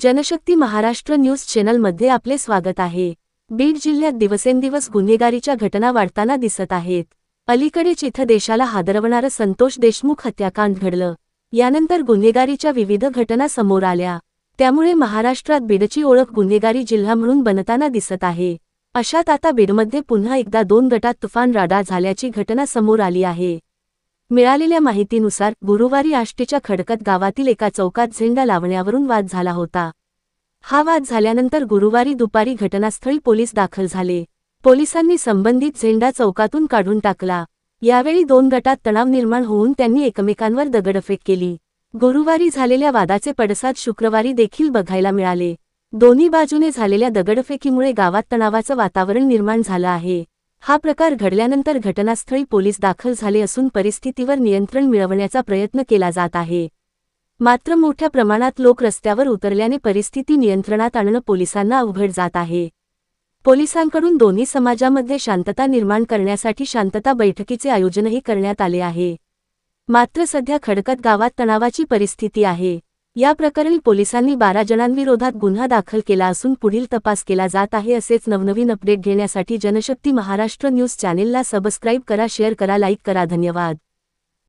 Janshakti Maharashtra news चॅनलमध्ये आपले स्वागत आहे. बीड जिल्ह्यात दिवसेंदिवस गुन्हेगारीच्या घटना वाढताना दिसत आहेत. अलीकडेच इथं देशाला हादरवणारं संतोष देशमुख हत्याकांड घडलं. यानंतर गुन्हेगारीच्या विविध घटना समोर आल्या. त्यामुळे महाराष्ट्रात बीडची ओळख गुन्हेगारी जिल्हा म्हणून बनताना दिसत आहे. अशात आता बीडमध्ये पुन्हा एकदा दोन गटात तुफान राडा झाल्याची घटना समोर आली आहे. मिळालेल्या माहितीनुसार गुरुवारी आष्टीच्या खडकत गावातील एका चौकात झेंडा लावण्यावरून वाद झाला होता. हा वाद झाल्यानंतर गुरुवारी दुपारी घटनास्थळी पोलीस दाखल झाले. पोलिसांनी संबंधित झेंडा चौकातून काढून टाकला. यावेळी दोन गटात तणाव निर्माण होऊन त्यांनी एकमेकांवर दगडफेक केली. गुरुवारी झालेल्या वादाचे पडसाद शुक्रवारी देखील बघायला मिळाले. दोन्ही बाजूने झालेल्या दगडफेकीमुळे गावात तणावाचं वातावरण निर्माण झालं आहे. हा प्रकार घडल्यानंतर घटनास्थळी पोलीस दाखल झाले असून परिस्थितीवर नियंत्रण मिळवण्याचा प्रयत्न केला जात आहे. मात्र मोठ्या प्रमाणात लोक रस्त्यावर उतरल्याने परिस्थिती नियंत्रणात आणणं पोलिसांना अवघड जात आहे. पोलिसांकडून दोन्ही समाजामध्ये शांतता निर्माण करण्यासाठी शांतता बैठकीचे आयोजनही करण्यात आले आहे. मात्र सध्या खडकत गावात तणावाची परिस्थिती आहे. या प्रकरणी पोलिसांनी बारा जणांविरोधात गुन्हा दाखल केला असून पुढील तपास केला जात आहे असेच नवनवीन अपडेट घेण्यासाठी जनशक्ती महाराष्ट्र न्यूज चॅनेलला सबस्क्राईब करा शेअर करा लाईक करा. धन्यवाद.